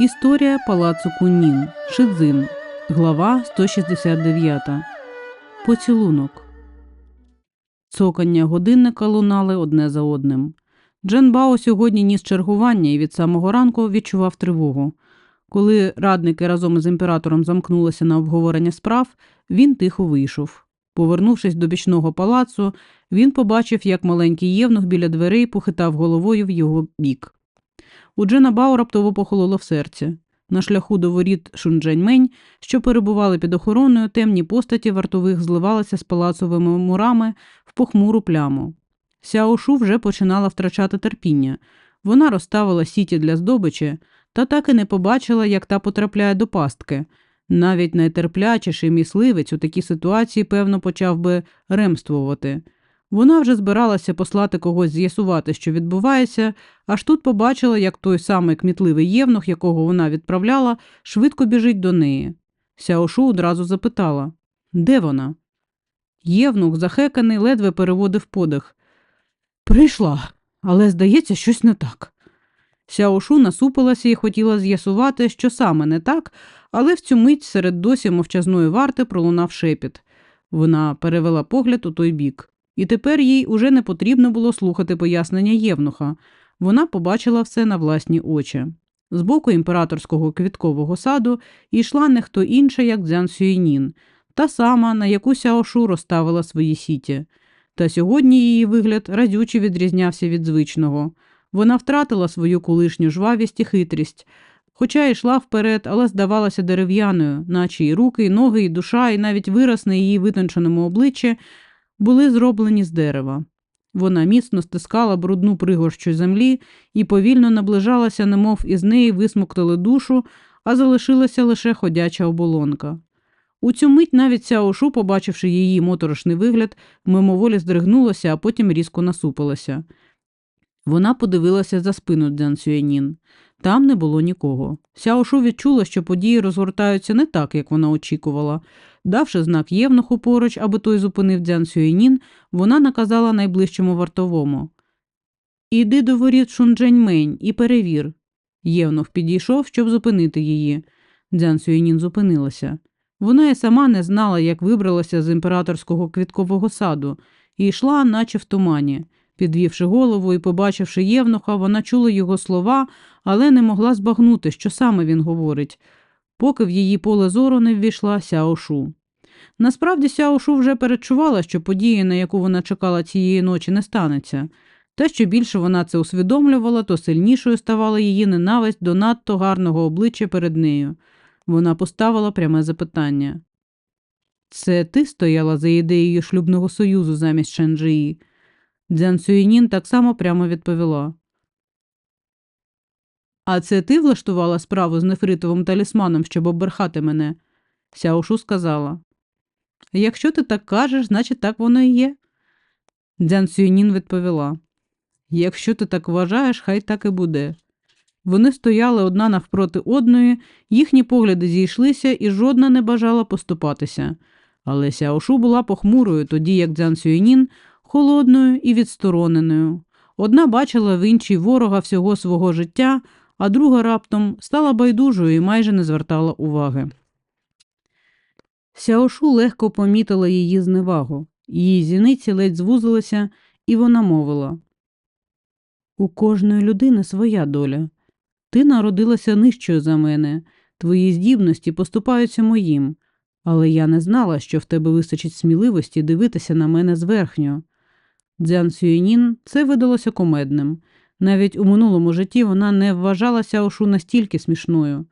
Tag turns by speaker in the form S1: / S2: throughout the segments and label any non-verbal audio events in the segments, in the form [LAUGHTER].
S1: Історія палацу Кунін. Шидзин. Глава 169. Поцілунок. Цокання годинника лунали одне за одним. Джен Бао сьогодні ніс чергування і від самого ранку відчував тривогу. Коли радники разом із імператором замкнулися на обговорення справ, він тихо вийшов. Повернувшись до бічного палацу, він побачив, як маленький євнух біля дверей похитав головою в його бік. У Джена Бао раптово похололо в серці. На шляху до воріт Шундженьмень, що перебували під охороною, темні постаті вартових зливалися з палацовими мурами в похмуру пляму. Сяошу вже починала втрачати терпіння. Вона розставила сіті для здобичі, та так і не побачила, як та потрапляє до пастки. Навіть найтерплячіший мисливець у такій ситуації, певно, почав би ремствувати. Вона вже збиралася послати когось з'ясувати, що відбувається, аж тут побачила, як той самий кмітливий євнух, якого вона відправляла, швидко біжить до неї. Сяошу одразу запитала Де вона? Євнух, захеканий, ледве переводив подих. Прийшла, але, здається, щось не так. Сяошу насупилася і хотіла з'ясувати, що саме не так, але в цю мить серед досі мовчазної варти пролунав шепіт. Вона перевела погляд у той бік. І тепер їй уже не потрібно було слухати пояснення Євнуха. Вона побачила все на власні очі. З боку імператорського квіткового саду йшла не хто інша, як Дзян Сюєнін, та сама, на яку Сяошу розставила свої сіті. Та сьогодні її вигляд разюче відрізнявся від звичного. Вона втратила свою колишню жвавість і хитрість, хоча йшла вперед, але здавалася дерев'яною, наче і руки, і ноги, і душа, і навіть вираз на її витонченому обличчі були зроблені з дерева. Вона міцно стискала брудну пригорщу землі і повільно наближалася, немов із неї висмоктали душу, а залишилася лише ходяча оболонка. У цю мить навіть Сяошу, побачивши її моторошний вигляд, мимоволі здригнулася, а потім різко насупилася. Вона подивилася за спину Дзян Сюєнін. Там не було нікого. Сяошу відчула, що події розгортаються не так, як вона очікувала. Давши знак Євнуху поруч, аби той зупинив Дзян Сюєнін, вона наказала найближчому вартовому. Іди до воріт Шундженьмень і перевір. Євнух підійшов, щоб зупинити її. Дзян Сюєнін зупинилася. Вона і сама не знала, як вибралася з імператорського квіткового саду, і йшла, наче в тумані. Підвівши голову і побачивши Євнуха, вона чула його слова, але не могла збагнути, що саме він говорить, поки в її поле зору не ввійшла Сяошу. Насправді Сяошу вже передчувала, що подія, на яку вона чекала цієї ночі, не станеться. Те, що більше вона це усвідомлювала, то сильнішою ставала її ненависть до надто гарного обличчя перед нею. Вона поставила пряме запитання. Це ти стояла за ідеєю шлюбного союзу замість Шенджиї? Дзян Сюєнін так само прямо відповіла. А це ти влаштувала справу з нефритовим талісманом, щоб оббрехати мене? Сяошу сказала. Якщо ти так кажеш, значить так воно і є. Дзян Сюєнін відповіла. Якщо ти так вважаєш, хай так і буде. Вони стояли одна навпроти одної, їхні погляди зійшлися, і жодна не бажала поступатися. Але Сяошу була похмурою, тоді як Дзян Сюєнін холодною і відстороненою. Одна бачила в іншій ворога всього свого життя, а друга раптом стала байдужою і майже не звертала уваги. Сяошу легко помітила її зневагу. Її зіниці ледь звузилися, і вона мовила У кожної людини своя доля. Ти народилася нижчою за мене, твої здібності поступаються моїм, але я не знала, що в тебе вистачить сміливості дивитися на мене зверхньо. Дзян Сюєнін це видалося комедним. Навіть у минулому житті вона не вважалася Ошу настільки смішною.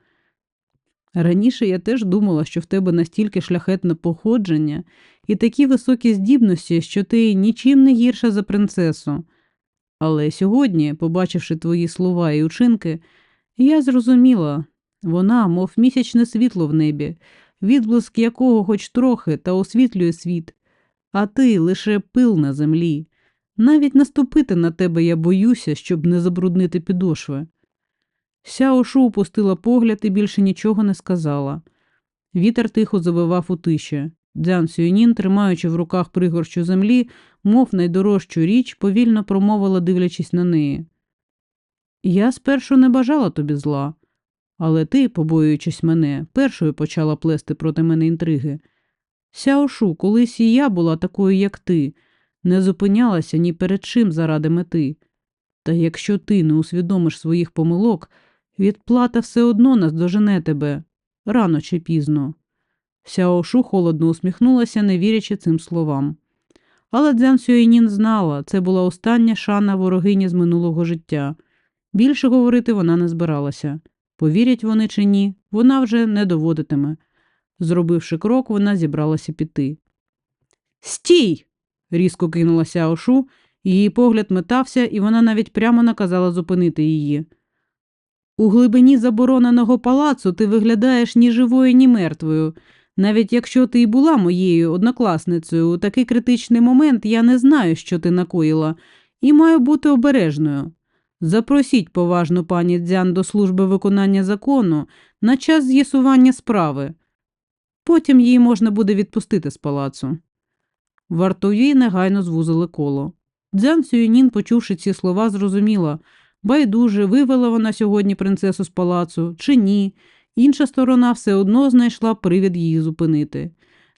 S1: Раніше я теж думала, що в тебе настільки шляхетне походження і такі високі здібності, що ти нічим не гірша за принцесу. Але сьогодні, побачивши твої слова і учинки, я зрозуміла вона, мов місячне світло в небі, відблиск якого хоч трохи та освітлює світ, а ти лише пил на землі. Навіть наступити на тебе я боюся, щоб не забруднити підошви. Сяошу опустила погляд і більше нічого не сказала. Вітер тихо завивав у тиші. Дзян Сюєнін, тримаючи в руках пригорщу землі, мов найдорожчу річ, повільно промовила, дивлячись на неї. Я спершу не бажала тобі зла, Але ти, побоюючись мене, першою почала плести проти мене інтриги. Сяошу, колись і я була такою, як ти, не зупинялася ні перед чим заради мети. Та якщо ти не усвідомиш своїх помилок, відплата все одно наздожене тебе рано чи пізно. Сяошу холодно усміхнулася, не вірячи цим словам. Але Дзян Сюєнін знала, це була остання шана ворогині з минулого життя. Більше говорити вона не збиралася. Повірять вони чи ні, вона вже не доводитиме. Зробивши крок, вона зібралася піти. Стій! Різко кинулася Ошу, її погляд метався, і вона навіть прямо наказала зупинити її. У глибині забороненого палацу ти виглядаєш ні живою, ні мертвою. Навіть якщо ти і була моєю однокласницею, у такий критичний момент я не знаю, що ти накоїла, і маю бути обережною. Запросіть поважну пані Дзян до служби виконання закону на час з'ясування справи. Потім її можна буде відпустити з палацу. Вартові негайно звузили коло. Дзян Сюєнін, почувши ці слова, зрозуміла байдуже, вивела вона сьогодні принцесу з палацу чи ні. Інша сторона все одно знайшла привід її зупинити.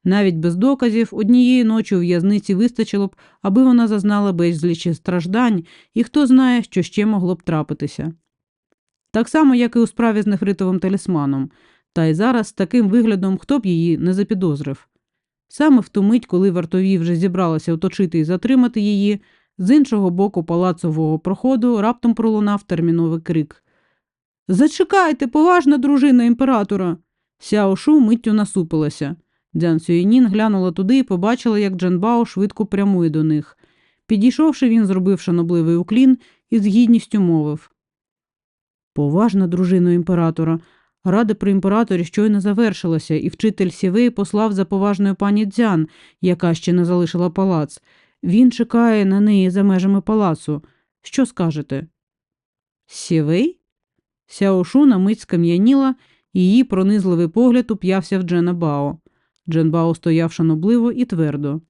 S1: Навіть без доказів однієї ночі у в'язниці вистачило б, аби вона зазнала безлічі страждань, і хто знає, що ще могло б трапитися. Так само, як і у справі з нефритовим талісманом, та й зараз з таким виглядом хто б її не запідозрив. Саме в ту мить, коли вартові вже зібралися оточити і затримати її, з іншого боку палацового проходу раптом пролунав терміновий крик. Зачекайте, поважна дружина імператора. Сяошу миттю насупилася. Дзян Сюєнін глянула туди і побачила, як Джанбао швидко прямує до них. Підійшовши, він зробив шанобливий уклін і з гідністю мовив Поважна дружина імператора. Рада при імператорі щойно завершилася, і вчитель Сівей послав за поважною пані Дзян, яка ще не залишила палац. Він чекає на неї за межами палацу. Що скажете? Сівей? Сяошу на мить скам'яніла, її пронизливий погляд уп'явся в Джена Бао. Джен Бао стояв шанобливо і твердо.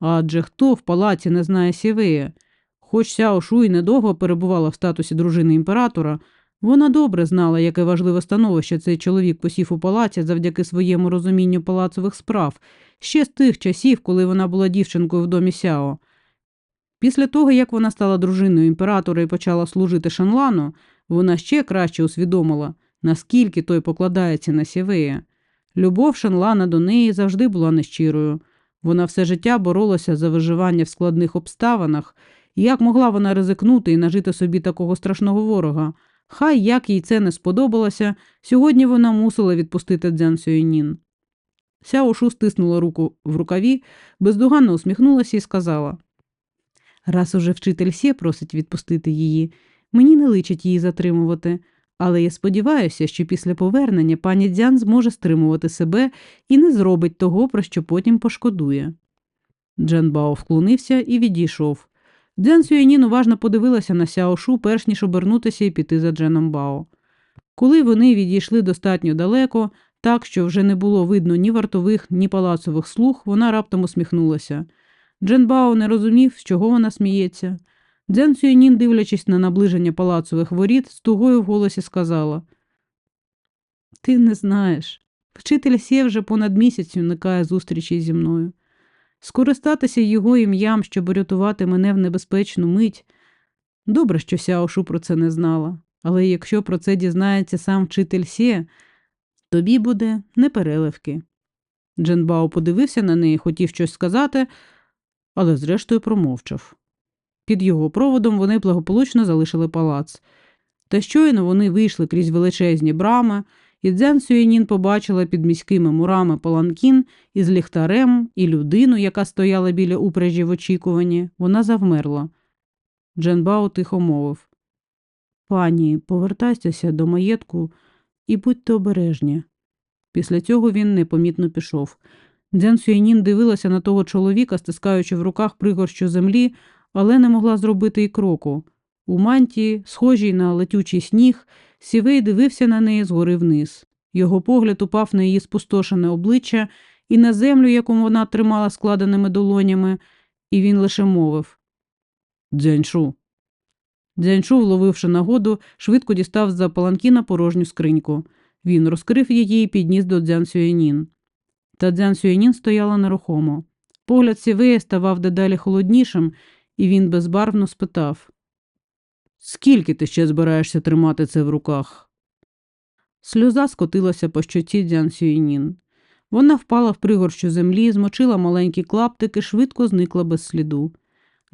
S1: Адже хто в палаці не знає Сівея? Хоч Сяошу й недовго перебувала в статусі дружини імператора, вона добре знала, яке важливе становище цей чоловік посів у палаці завдяки своєму розумінню палацових справ, ще з тих часів, коли вона була дівчинкою в домі Сяо. Після того, як вона стала дружиною імператора і почала служити Шанлану, вона ще краще усвідомила, наскільки той покладається на Сівея. Любов Шанлана до неї завжди була нещирою. Вона все життя боролася за виживання в складних обставинах, як могла вона ризикнути і нажити собі такого страшного ворога. Хай як їй це не сподобалося, сьогодні вона мусила відпустити Дзян Сюєнін. Сяошу стиснула руку в рукаві, бездоганно усміхнулася і сказала Раз уже вчитель Сє просить відпустити її, мені не личить її затримувати, але я сподіваюся, що після повернення пані Дзян зможе стримувати себе і не зробить того, про що потім пошкодує. Джен Бао вклонився і відійшов. Дзян Сюєнін уважно подивилася на Сяошу, перш ніж обернутися і піти за Дженом Бао. Коли вони відійшли достатньо далеко, так що вже не було видно ні вартових, ні палацових слуг, вона раптом усміхнулася. Джен Бао не розумів, з чого вона сміється. Дзян Сюєнін, дивлячись на наближення палацових воріт, з тугою в голосі сказала Ти не знаєш. Вчитель Сє вже понад місяць уникає зустрічі зі мною. Скористатися його ім'ям, щоб рятувати мене в небезпечну мить. Добре, що Сяошу про це не знала, але якщо про це дізнається сам вчитель Сє, тобі буде непереливки. Дженбао подивився на неї, хотів щось сказати, але зрештою промовчав. Під його проводом вони благополучно залишили палац. Та щойно вони вийшли крізь величезні брами, і Дзян Сюєнін побачила під міськими мурами паланкін із ліхтарем і людину, яка стояла біля упряжі в очікуванні, вона завмерла. Дженбао тихо мовив Пані, повертайтеся до маєтку і будьте обережні. Після цього він непомітно пішов. Дзян Сюєнін дивилася на того чоловіка, стискаючи в руках пригорщу землі, але не могла зробити й кроку. У мантії, схожій на летючий сніг, Сівей дивився на неї згори вниз. Його погляд упав на її спустошене обличчя і на землю, яку вона тримала складеними долонями, і він лише мовив Дзяньшу. Дзяньшу, вловивши нагоду, швидко дістав з-за паланкіна порожню скриньку. Він розкрив її і підніс до Дзян Сюєнін. Та Дзян Сюєнін стояла нерухомо. Погляд Сівея ставав дедалі холоднішим, і він безбарвно спитав Скільки ти ще збираєшся тримати це в руках? Сльоза скотилася по щоці Дзян Сюєнін. Вона впала в пригорщу землі, змочила маленькі клаптики, швидко зникла без сліду.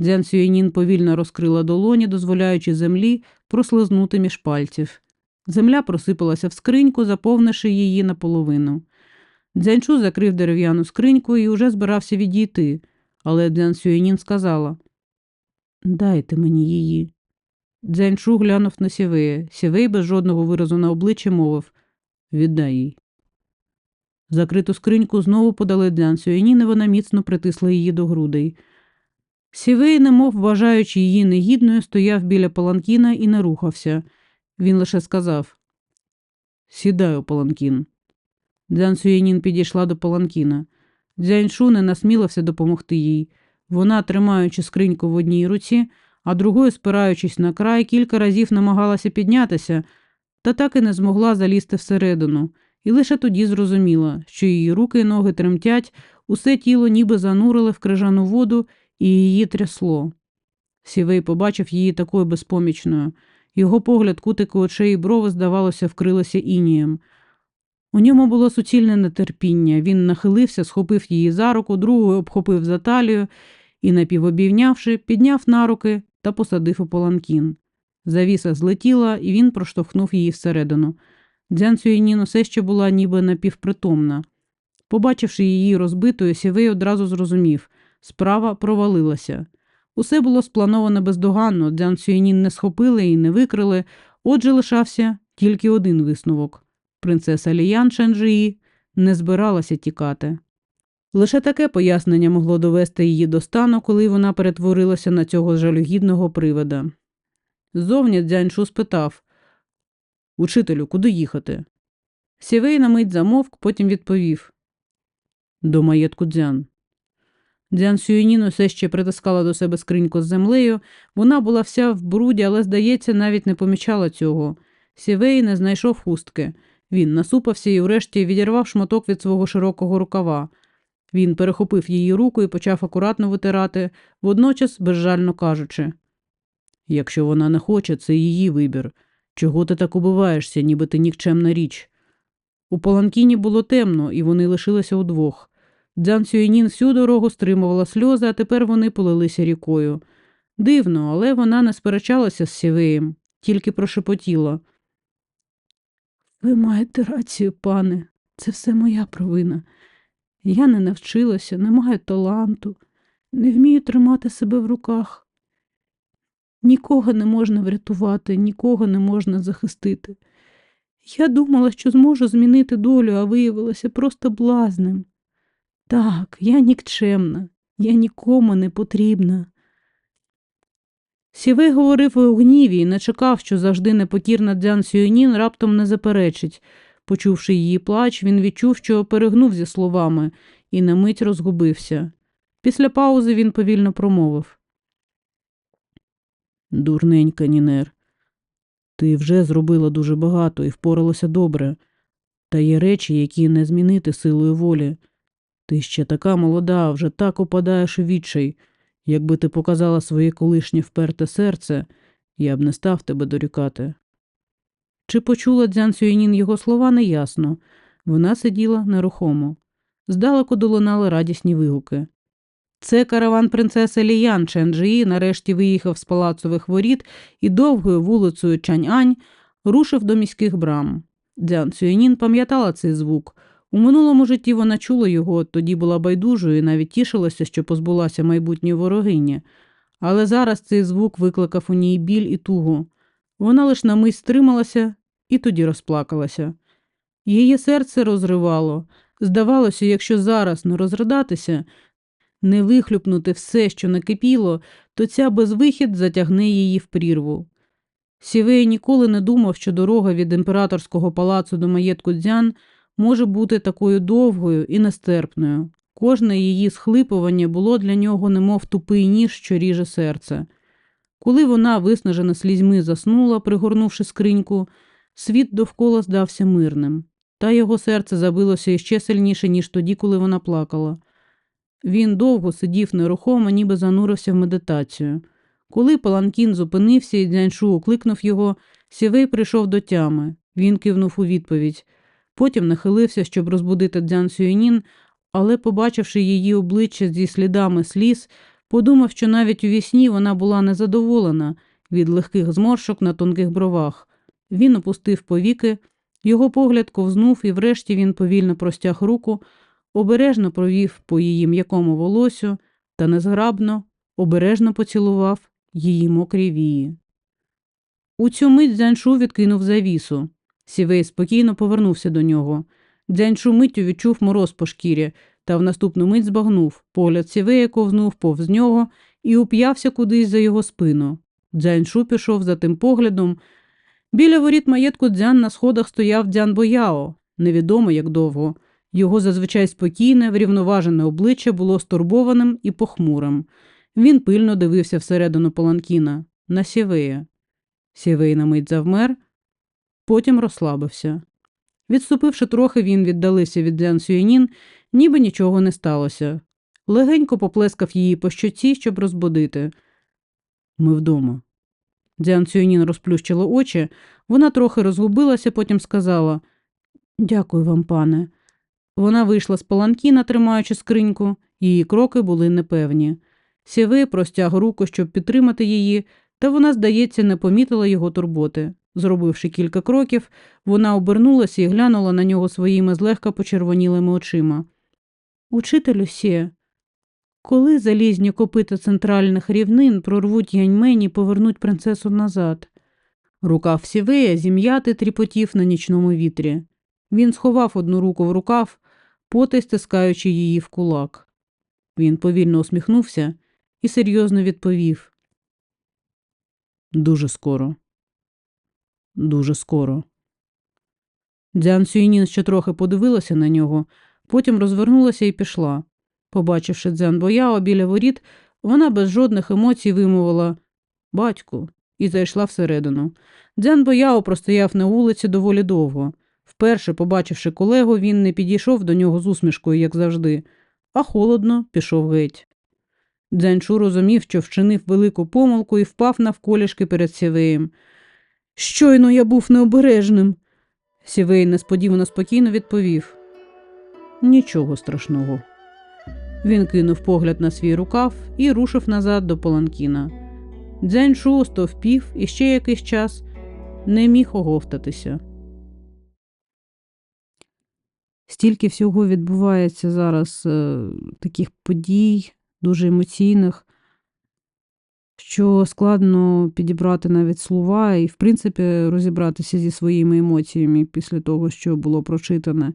S1: Дзян Сюєнін повільно розкрила долоні, дозволяючи землі прослизнути між пальців. Земля просипалася в скриньку, заповнивши її наполовину. Дзянчу закрив дерев'яну скриньку і уже збирався відійти, але Дзян Сюєнін сказала Дайте мені її. Дзянчу глянув на Сівея. Сівей без жодного виразу на обличчі мовив Віддай їй. Закриту скриньку знову подали Дзян Сюєнін, і вона міцно притисла її до грудей. Сівей, немов вважаючи її негідною, стояв біля паланкіна і не рухався. Він лише сказав Сідай у паланкін. Дзян Сюєнін підійшла до паланкіна. Дзяньшу не насмілився допомогти їй. Вона, тримаючи скриньку в одній руці, а другою, спираючись на край, кілька разів намагалася піднятися, та так і не змогла залізти всередину, і лише тоді зрозуміла, що її руки й ноги тремтять, усе тіло ніби занурили в крижану воду і її трясло. Сівей побачив її такою безпомічною. Його погляд, кутики очей і брови, здавалося, вкрилися інієм. У ньому було суцільне нетерпіння. Він нахилився, схопив її за руку, другою обхопив за талію і, напівобівнявши, підняв на руки та посадив у паланкін. Завіса злетіла, і він проштовхнув її всередину. Дзян Сюєнін усе ще була ніби напівпритомна. Побачивши її розбитою, Сівей одразу зрозумів справа провалилася. Усе було сплановано бездоганно, Дзян Сюєнін не схопили і не викрили, отже лишався тільки один висновок. Принцеса Ліян Шенджиї не збиралася тікати. Лише таке пояснення могло довести її до стану, коли вона перетворилася на цього жалюгідного привида. Ззовні Дзяньшу спитав Учителю, куди їхати? Сівей на мить замовк, потім відповів До маєтку дзян. Дзян Сюєнін усе ще притискала до себе скриньку з землею. Вона була вся в бруді, але, здається, навіть не помічала цього. Сівей не знайшов хустки. Він насупався і, врешті, відірвав шматок від свого широкого рукава. Він перехопив її руку і почав акуратно витирати, водночас безжально кажучи якщо вона не хоче, це її вибір. Чого ти так убиваєшся, ніби ти нікчемна річ? У паланкіні було темно, і вони лишилися удвох. Дзян Сюєнін всю дорогу стримувала сльози, а тепер вони полилися рікою. Дивно, але вона не сперечалася з сівеєм, тільки прошепотіла. Ви маєте рацію, пане, це все моя провина. Я не навчилася, не маю таланту, не вмію тримати себе в руках. Нікого не можна врятувати, нікого не можна захистити. Я думала, що зможу змінити долю, а виявилася просто блазнем. Так, я нікчемна, я нікому не потрібна. Сівей говорив у гніві і не чекав, що завжди непокірна Дзян Сюєнін раптом не заперечить. Почувши її плач, він відчув, що перегнув зі словами, і на мить розгубився. Після паузи він повільно промовив Дурненька, Нінер, ти вже зробила дуже багато і впоралася добре, та є речі, які не змінити силою волі. Ти ще така молода, вже так опадаєш у відчай. Якби ти показала своє колишнє вперте серце, я б не став тебе дорікати. Чи почула Дзян Сюєнін його слова, неясно. Вона сиділа нерухомо. Здалеку долунали радісні вигуки. Це караван принцеси Ліян Ченджиї нарешті виїхав з палацових воріт і довгою вулицею Чань-Ань рушив до міських брам. Дзян Сюєнін пам'ятала цей звук. У минулому житті вона чула його, тоді була байдужою і навіть тішилася, що позбулася майбутньої ворогині. Але зараз цей звук викликав у ній біль і тугу. Вона лише на мить стрималася і тоді розплакалася. Її серце розривало. Здавалося, якщо зараз не розридатися, не вихлюпнути все, що накипіло, то ця безвихід затягне її в прірву. Сівей ніколи не думав, що дорога від імператорського палацу до маєтку дзян може бути такою довгою і нестерпною. Кожне її схлипування було для нього немов тупий ніж, що ріже серце. Коли вона, виснажена слізьми, заснула, пригорнувши скриньку, світ довкола здався мирним, та його серце забилося іще сильніше, ніж тоді, коли вона плакала. Він довго сидів нерухомо, ніби занурився в медитацію. Коли Паланкін зупинився і Дзяньшу окликнув його, Сівей прийшов до тями. Він кивнув у відповідь. Потім нахилився, щоб розбудити Дзян Сюєнін, але, побачивши її обличчя зі слідами сліз, подумав, що навіть у вісні вона була незадоволена від легких зморшок на тонких бровах. Він опустив повіки, його погляд ковзнув, і врешті він повільно простяг руку, обережно провів по її м'якому волосю та незграбно, обережно поцілував її мокрі вії. У цю мить Дзяншу відкинув завісу. Сівей спокійно повернувся до нього. Дзяншу миттю відчув мороз по шкірі, та в наступну мить збагнув. Погляд Сівея ковзнув повз нього і уп'явся кудись за його спину. Дзяншу пішов за тим поглядом. Біля воріт маєтку Дзян на сходах стояв Дзян Бояо, невідомо як довго. Його зазвичай спокійне, врівноважене обличчя було стурбованим і похмурим. Він пильно дивився всередину Паланкіна, на Сівея. Сівей на мить завмер, потім розслабився. Відступивши трохи, він віддалився від Дзян Сюєнін, ніби нічого не сталося. Легенько поплескав її по щоці, щоб розбудити. Ми вдома. Дзян Сюєнін розплющила очі, вона трохи розгубилася, потім сказала Дякую вам, пане. Вона вийшла з паланкіна, тримаючи скриньку, її кроки були непевні. Сєвей простяг руку, щоб підтримати її, та вона, здається, не помітила його турботи. Зробивши кілька кроків, вона обернулася і глянула на нього своїми злегка почервонілими очима. Учителю Сє, коли залізні копита центральних рівнин прорвуть яньмені і повернуть принцесу назад? Рукав Сівея зім'яти тріпотів на нічному вітрі. Він сховав одну руку в рукав, потай стискаючи її в кулак. Він повільно усміхнувся і серйозно відповів. Дуже скоро. Дуже скоро. Дзян Сюйнін ще трохи подивилася на нього, потім розвернулася і пішла. Побачивши Дзян Бояо біля воріт, вона без жодних емоцій вимовила Батьку, і зайшла всередину. Дзян Бояо простояв на вулиці доволі довго. Вперше, побачивши колегу, він не підійшов до нього з усмішкою, як завжди, а холодно пішов геть. Дзянчу розумів, що вчинив велику помилку і впав навколішки перед Сівеєм. Щойно я був необережним. Сівей несподівано спокійно відповів. Нічого страшного. Він кинув погляд на свій рукав і рушив назад до Паланкіна. Дзяньшу стовпів і ще якийсь час не міг оговтатися. Стільки всього відбувається зараз е, таких подій, дуже емоційних, що складно підібрати навіть слова і, в принципі, розібратися зі своїми емоціями після того, що було прочитане.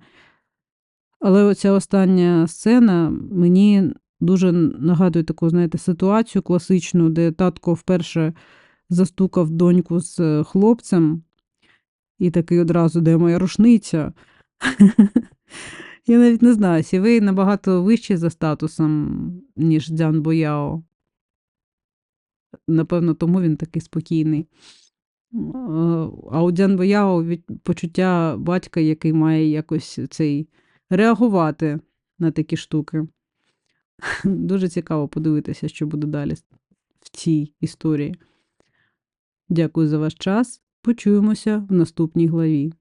S1: Але оця остання сцена мені дуже нагадує таку, знаєте, ситуацію класичну, де татко вперше застукав доньку з хлопцем, і такий одразу, де моя рушниця. [LAUGHS] Я навіть не знаю, Сівей набагато вищий за статусом, ніж Дзян Бояо. Напевно, тому він такий спокійний. А у Дзян Бояо почуття батька, який має якось цей реагувати на такі штуки. Дуже цікаво подивитися, що буде далі в цій історії. Дякую за ваш час. Почуємося в наступній главі.